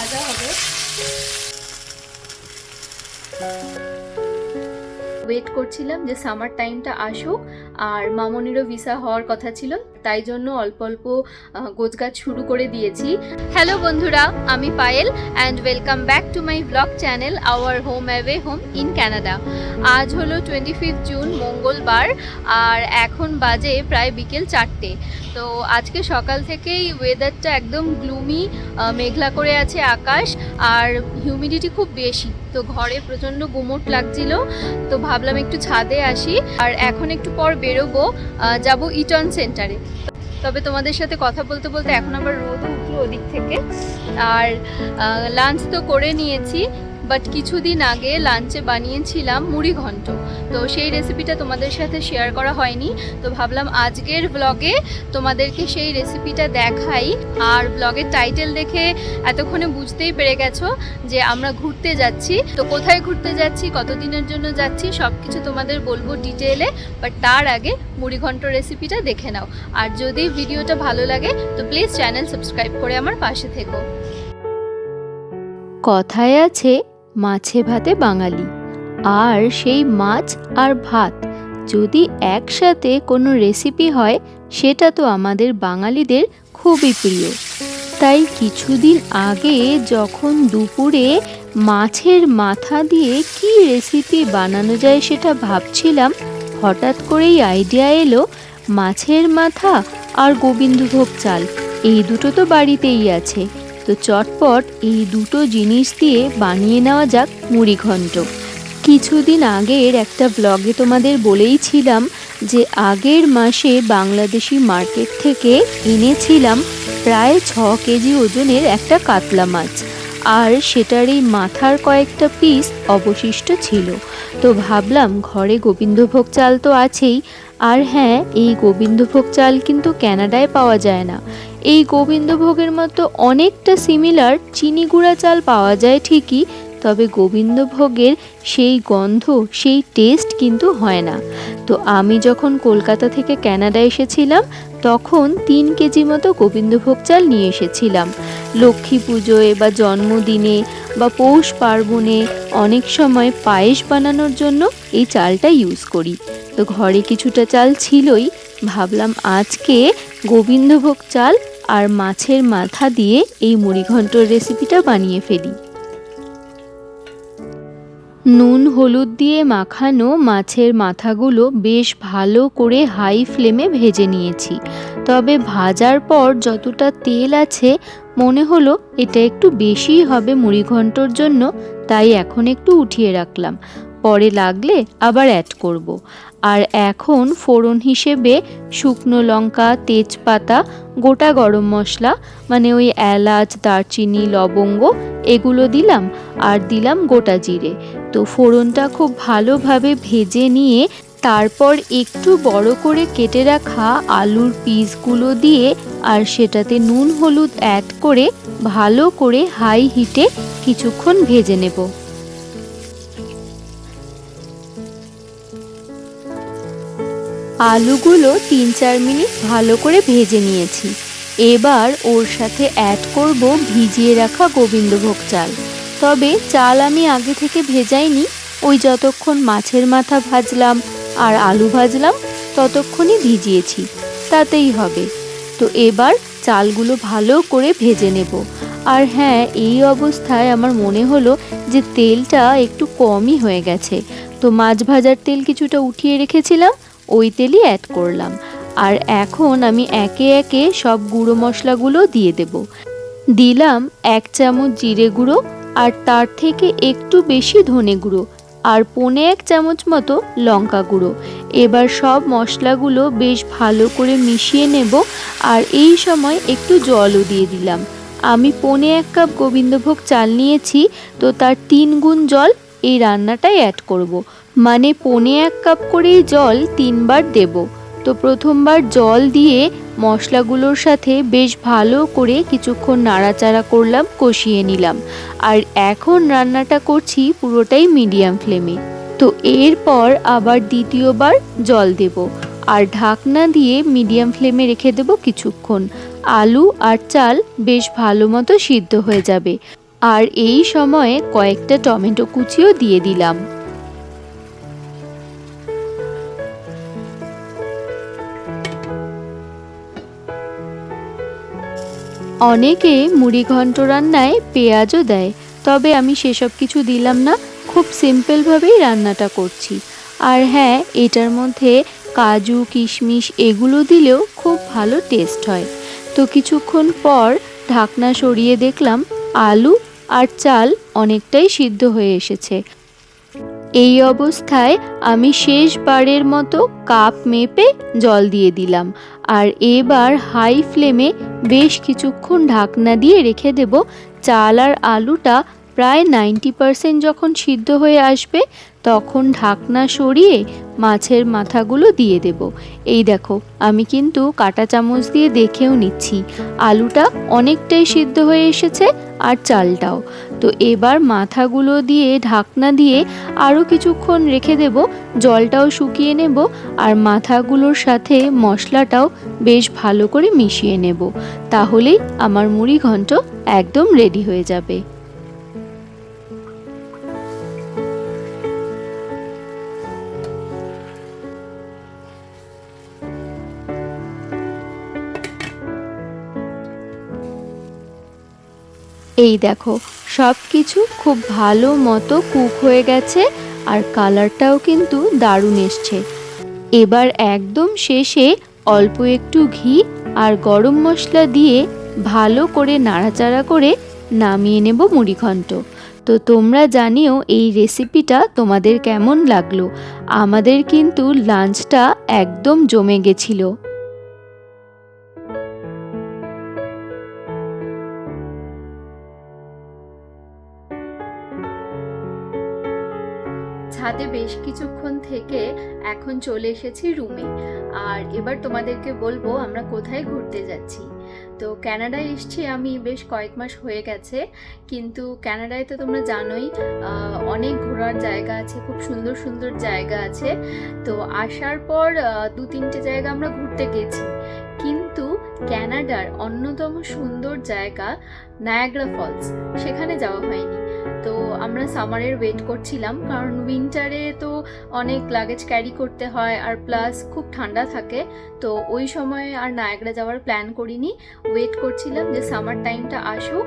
ভাজা হবে। ওয়েট করছিলাম যে সামার টাইমটা আসুক আর মামনিরও ভিসা হওয়ার কথা ছিল। তাই জন্য অল্প অল্প গোছগাছ শুরু করে দিয়েছি। হ্যালো বন্ধুরা, আমি Payel and welcome back to my blog channel our home away home in Canada আজ হলো টোয়েন্টি ফিফথ জুন মঙ্গলবার, আর এখন বাজে প্রায় বিকেল চারটে। তো আজকে সকাল থেকেই ওয়েদারটা একদম গ্লুমি মেঘলা করে আছে আকাশ, আর হিউমিডিটি খুব বেশি। তো ঘরে প্রচণ্ড গুমোট লাগছিল, তো ভাবলাম একটু ছাদে আসি, আর এখন একটু পর বেরোবো যাব ইটন সেন্টারে তবে তোমাদের সাথে কথা বলতে বলতে এখন আবার রোদ উঠল ওদিক থেকে। আর লাঞ্চ তো করে নিয়েছি। বাট কিছুদিন আগে লাঞ্চে বানিয়েছিলাম মুড়ি ঘন্ট। তো সেই রেসিপিটা তোমাদের সাথে শেয়ার করা হয়নি। তো ভাবলাম আজকের ব্লগে তোমাদেরকে সেই রেসিপিটা দেখাই। আর ব্লগের টাইটেল দেখে এতক্ষণে বুঝতেই পেরে গেছো যে আমরা ঘুরতে যাচ্ছি। তো কোথায় ঘুরতে যাচ্ছি, কতদিনের জন্য যাচ্ছি সব কিছু তোমাদের বলব ডিটেলে বাট তার আগে মুড়িঘণ্ট রেসিপিটা দেখে নাও। আর যদি ভিডিওটা ভালো লাগে, তো প্লিজ চ্যানেল সাবস্ক্রাইব করে আমার পাশে থেকো। কথায় আছে মাছে ভাতে বাঙালি। আর সেই মাছ আর ভাত যদি একসাথে কোনো রেসিপি হয়, সেটা তো আমাদের বাঙালিদের খুবই প্রিয়। তাই কিছুদিন আগে যখন দুপুরে মাছের মাথা দিয়ে কি রেসিপি বানানো যায় সেটা ভাবছিলাম, হঠাৎ করেই আইডিয়া এলো মাছের মাথা আর গোবিন্দভোগ চাল। এই দুটো তো বাড়িতেই আছে। তো চটপট এই দুটো জিনিস দিয়ে বানিয়ে নেওয়া যাক মুড়িঘণ্ট কিছুদিন আগের একটা ব্লগে তোমাদের বলেইছিলাম যে আগের মাসে বাংলাদেশি মার্কেট থেকে এনেছিলাম প্রায় ছ কেজি ওজনের একটা কাতলা মাছ। আর সেটার এই মাথার কয়েকটা পিস অবশিষ্ট ছিল। তো ভাবলাম ঘরে গোবিন্দভোগ চাল তো আছেই। আর হ্যাঁ এই গোবিন্দভোগ চাল কিন্তু ক্যানাডায় পাওয়া যায় না। এই গোবিন্দভোগের মতো অনেকটা সিমিলার চিনি গুঁড়া চাল পাওয়া যায় ঠিকই, তবে গোবিন্দভোগের সেই গন্ধ, সেই টেস্ট কিন্তু হয় না। তো আমি যখন কলকাতা থেকে ক্যানাডা এসেছিলাম, তখন তিন কেজি মতো গোবিন্দভোগ চাল নিয়ে এসেছিলাম। লক্ষ্মী পুজোয় বা জন্মদিনে বা পৌষ পার্বণে অনেক সময় পায়েস বানানোর জন্য এই চালটা ইউজ করি। তো ঘরে কিছুটা চাল ছিলই, ভাবলাম আজকে গোবিন্দভোগ চাল আর মাছের মাথা দিয়ে এই মুড়িঘণ্টর রেসিপিটা বানিয়ে ফেলি। নুন, হলুদ দিয়ে মাখানো মাছের মাথাগুলো বেশ ভালো করে হাই ফ্লেমে ভেজে নিয়েছি। তবে ভাজার পর যতটা তেল আছে, মনে হলো এটা একটু বেশিই হবে মুড়িঘণ্টর জন্য, তাই এখন একটু উঠিয়ে রাখলাম। পরে লাগলে আবার অ্যাড করব। আর এখন ফোড়ন হিসেবে শুকনো লঙ্কা, তেজপাতা, গোটা গরম মশলা মানে ওই এলাচ, দারচিনি, লবঙ্গ, এগুলো দিলাম আর দিলাম গোটা জিরে তো ফোড়নটা খুব ভালোভাবে ভেজে নিয়ে তারপর একটু বড় করে কেটে রাখা আলুর পিসগুলো দিয়ে আর সেটাতে নুন, হলুদ অ্যাড করে ভালো করে হাই হিটে কিছুক্ষণ ভেজে নেব আলুগুলো তিন চার মিনিট ভালো করে ভেজে নিয়েছি। এবার ওর সাথে অ্যাড করব ভিজিয়ে রাখা গোবিন্দভোগ চাল। তবে চাল আমি আগে থেকে ভেজাইনি, ওই যতক্ষণ মাছের মাথা ভাজলাম আর আলু ভাজলাম, ততক্ষণই ভিজিয়েছি। তাতেই হবে। তো এবার চালগুলো ভালো করে ভেজে নেব। আর হ্যাঁ এই অবস্থায় আমার মনে হলো যে তেলটা একটু কমই হয়ে গেছে। তো মাছ ভাজার তেল কিছুটা উঠিয়ে রেখেছিলাম ওই তেলই অ্যাড করলাম। আর এখন আমি একে একে সব গুঁড়ো মশলাগুলো দিয়ে দেব। দিলাম এক চামচ জিরে গুঁড়ো আর তার থেকে একটু বেশি ধনে গুঁড়ো আর পনে এক চামচ মতো লঙ্কা গুঁড়ো। এবার সব মশলাগুলো বেশ ভালো করে মিশিয়ে নেব আর এই সময় একটু জলও দিয়ে দিলাম। আমি পনে এক কাপ গোবিন্দভোগ চাল নিয়েছি, তো তার তিন গুণ জল এই রান্নাটাই অ্যাড করব। মানে পনে এক কাপ করেই জল তিনবার দেব। তো প্রথমবার জল দিয়ে মশলাগুলোর সাথে বেশ ভালো করে কিছুক্ষণ নাড়াচাড়া করলাম, কষিয়ে নিলাম। আর এখন রান্নাটা করছি পুরোটাই মিডিয়াম ফ্লেমে তো এরপর আবার দ্বিতীয়বার জল দেব। আর ঢাকনা দিয়ে মিডিয়াম ফ্লেমে রেখে দেব কিছুক্ষণ। আলু আর চাল বেশ ভালো মতো সিদ্ধ হয়ে যাবে। আর এই সময়ে কয়েকটা টমেটো কুচিও দিয়ে দিলাম। অনেকে মুড়ি ঘন্ট রান্নায় পেঁয়াজও দেয়, তবে আমি সেসব কিছু দিলাম না, খুব সিম্পলভাবেই রান্নাটা করছি। আর হ্যাঁ এটার মধ্যে কাজু, কিশমিশ এগুলো দিলেও খুব ভালো টেস্ট হয়। তো কিছুক্ষণ পর ঢাকনা সরিয়ে দেখলাম আলু আর চাল অনেকটাই সিদ্ধ হয়ে এসেছে। এই অবস্থায় আমি শেষবারের মতো কাপ মেপে জল দিয়ে দিলাম আর এবার হাই ফ্লেমে বেশ কিছুক্ষণ ঢাকনা দিয়ে রেখে দেব। চাল আর আলুটা প্রায় নাইনটি পারসেন্ট যখন সিদ্ধ হয়ে আসবে তখন ঢাকনা সরিয়ে মাছের মাথাগুলো দিয়ে দেব। এই দেখো, আমি কিন্তু কাঁটা চামচ দিয়ে দেখেও নিচ্ছি। আলুটা অনেকটাই সিদ্ধ হয়ে এসেছে আর চালটাও। তো এবার মাথাগুলো দিয়ে, ঢাকনা দিয়ে আরও কিছুক্ষণ রেখে দেব। জলটাও শুকিয়ে নেব আর মাথাগুলোর সাথে মশলাটাও বেশ ভালো করে মিশিয়ে নেব। তাহলেই আমার মুড়ি ঘন্ট একদম রেডি হয়ে যাবে। এই দেখো সব কিছু খুব ভালো মতো কুক হয়ে গেছে আর কালারটাও কিন্তু দারুণ এসছে। এবার একদম শেষে অল্প একটু ঘি আর গরম মশলা দিয়ে ভালো করে নাড়াচাড়া করে নামিয়ে নেব মুড়িঘণ্ট। তো তোমরা জানিও এই রেসিপিটা তোমাদের কেমন লাগল? আমাদের কিন্তু লাঞ্চটা একদম জমে গেছিল। ছাদে বেশ কিছুক্ষণ থেকে এখন চলে এসেছি রুমে। আর এবার তোমাদেরকে বলব আমরা কোথায় ঘুরতে যাচ্ছি। তো ক্যানাডায় এসছি আমি বেশ কয়েক মাস হয়ে গেছে, কিন্তু ক্যানাডায় তো তোমরা জানোই অনেক ঘোরার জায়গা আছে, খুব সুন্দর সুন্দর জায়গা আছে। তো আসার পর দু তিনটে জায়গা আমরা ঘুরতে গেছি। কিন্তু ক্যানাডার অন্যতম সুন্দর জায়গা নায়াগ্রা ফলস, সেখানে যাওয়া হয়নি। তো আমরা সামারের ওয়েট করছিলাম, কারণ উইন্টারে তো অনেক লাগেজ ক্যারি করতে হয় আর প্লাস খুব ঠান্ডা থাকে, তো ওই সময় আর নায়াগড়া যাওয়ার প্ল্যান করিনি। ওয়েট করছিলাম যে সামার টাইমটা আসুক,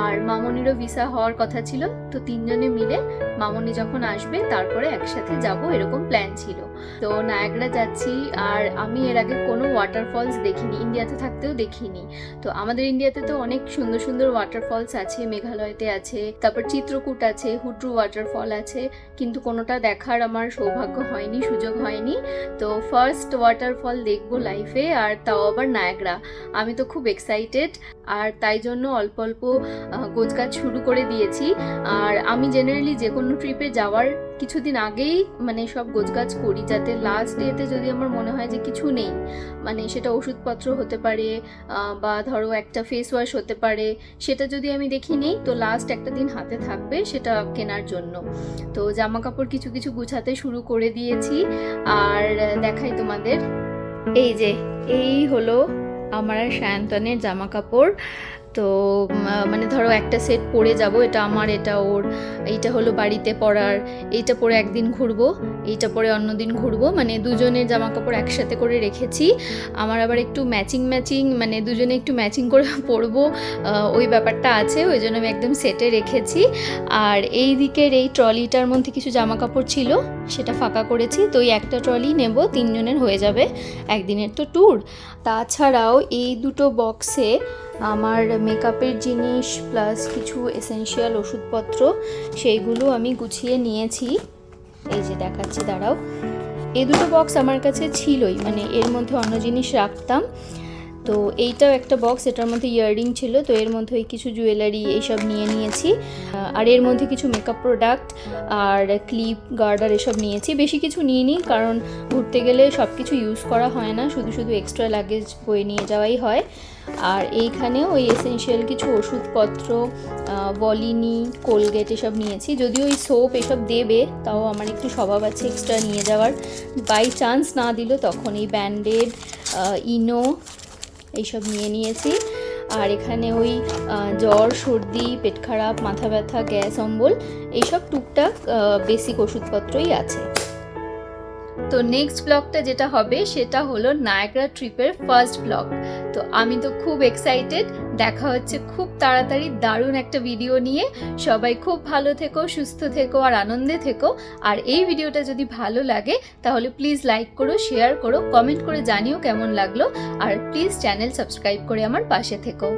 আর মামনিরও ভিসা হওয়ার কথা ছিল, তো তিনজনে মিলে মামনি যখন আসবে, তারপরে একসাথে যাব, এরকম প্ল্যান ছিল। তো নায়াগ্রা যাচ্ছি আর আমি এর আগে কোনো ওয়াটারফলস দেখিনি, ইন্ডিয়াতে থাকতেও দেখিনি। তো আমাদের ইন্ডিয়াতে তো অনেক সুন্দর সুন্দর ওয়াটারফলস আছে, মেঘালয়তে আছে, তারপর চিত্রকূট আছে হুড্রু ওয়াটারফল আছে, কিন্তু কোনোটা দেখার আমার সৌভাগ্য হয়নি, সুযোগ হয়নি। তো ফার্স্ট ওয়াটারফল দেখব লাইফে আর তাও আবার নায়াগ্রা। আমি তো খুব এক্সাইটেড আর তাই জন্য অল্প অল্প আহ, গোছগাছ শুরু করে দিয়েছি। আর আমি জেনারেলি যে কোনো ট্রিপে যাওয়ার কিছুদিন আগেই মানে সব গোছগাছ করি যাতে লাস্ট ডেতে যদি আমার মনে হয় যে কিছু নেই মানে সেটা ওষুধপত্র হতে পারে বা ধরো একটা ফেস ওয়াশ হতে পারে সেটা যদি আমি দেখি নেই তো লাস্ট একটা দিন হাতে থাকবে সেটা কেনার জন্য। তো জামা কাপড় কিছু কিছু গুছাতে শুরু করে দিয়েছি। আর দেখাই তোমাদের এই যে এই হলো আমার আর সায়ন্তনের জামা কাপড় তো মানে ধরো একটা সেট পরে যাব, এটা আমার, এটা ওর, এইটা হলো বাড়িতে পরার, এইটা পরে একদিন ঘুরবো, এইটা পরে অন্যদিন ঘুরবো মানে দুজনের জামা কাপড় একসাথে করে রেখেছি। আমার আবার একটু ম্যাচিং ম্যাচিং মানে দুজনে একটু ম্যাচিং করে পরবো ওই ব্যাপারটা আছে, ওই জন্য আমি একদম সেটে রেখেছি। আর এই দিকের এই ট্রলিটার মধ্যে কিছু জামা কাপড় ছিল, সেটা ফাঁকা করেছি, তো এই একটা ট্রলি নেব, তিনজনের হয়ে যাবে একদিনের তো ট্যুর তাছাড়াও এই দুটো বক্সে আমার মেকআপের জিনিস প্লাস কিছু এসেনশিয়াল ওষুধপত্র, সেইগুলো আমি গুছিয়ে নিয়েছি। এই যে দেখাচ্ছি, দাঁড়াও। এই দুটো বক্স আমার কাছে ছিলই মানে এর মধ্যে অন্য জিনিস রাখতাম। তো এইটাও একটা বক্স এটার মধ্যে ইয়াররিং ছিল, তো এর মধ্যে ওই কিছু জুয়েলারি এইসব নিয়ে নিয়েছি। আর এর মধ্যে কিছু মেকআপ প্রোডাক্ট আর ক্লিপ গার্ডার এসব নিয়েছি। বেশি কিছু নিয়ে নিই কারণ ঘুরতে গেলে সব কিছু ইউজ করা হয় না, শুধু শুধু এক্সট্রা লাগেজ বয়ে নিয়ে যাওয়াই হয়। আর এইখানে ওই এসেনশিয়াল কিছু ওষুধপত্র বলিনি কোলগেট এসব নিয়েছি। যদিও ওই সোপ এসব দেবে, তাও আমার একটু স্বভাব আছে এক্সট্রা নিয়ে যাওয়ার। বাই চান্স না দিল তখন এই ব্যান্ডেড ইনো এইসব নিয়ে নিয়েছি। আর এখানে ওই জ্বর, সর্দি, পেট খারাপ, মাথা ব্যথা, গ্যাস, অম্বল, এইসব টুকটাক বেসিক ওষুধপত্রই আছে। তো নেক্সট ব্লগটা যেটা হবে সেটা হলো নায়গ্রা ট্রিপের ফার্স্ট ব্লগ তো আমি তো খুব এক্সাইটেড দেখা হচ্ছে খুব তাড়াতাড়ি, দারুণ একটা ভিডিও নিয়ে। সবাই খুব ভালো থেকো, সুস্থ থেকো আর আনন্দে থেকো। আর এই ভিডিওটা যদি ভালো লাগে, তাহলে প্লিজ লাইক করো শেয়ার করো কমেন্ট করে জানিও কেমন লাগল। আর প্লিজ চ্যানেল সাবস্ক্রাইব করে আমার পাশে থেকো।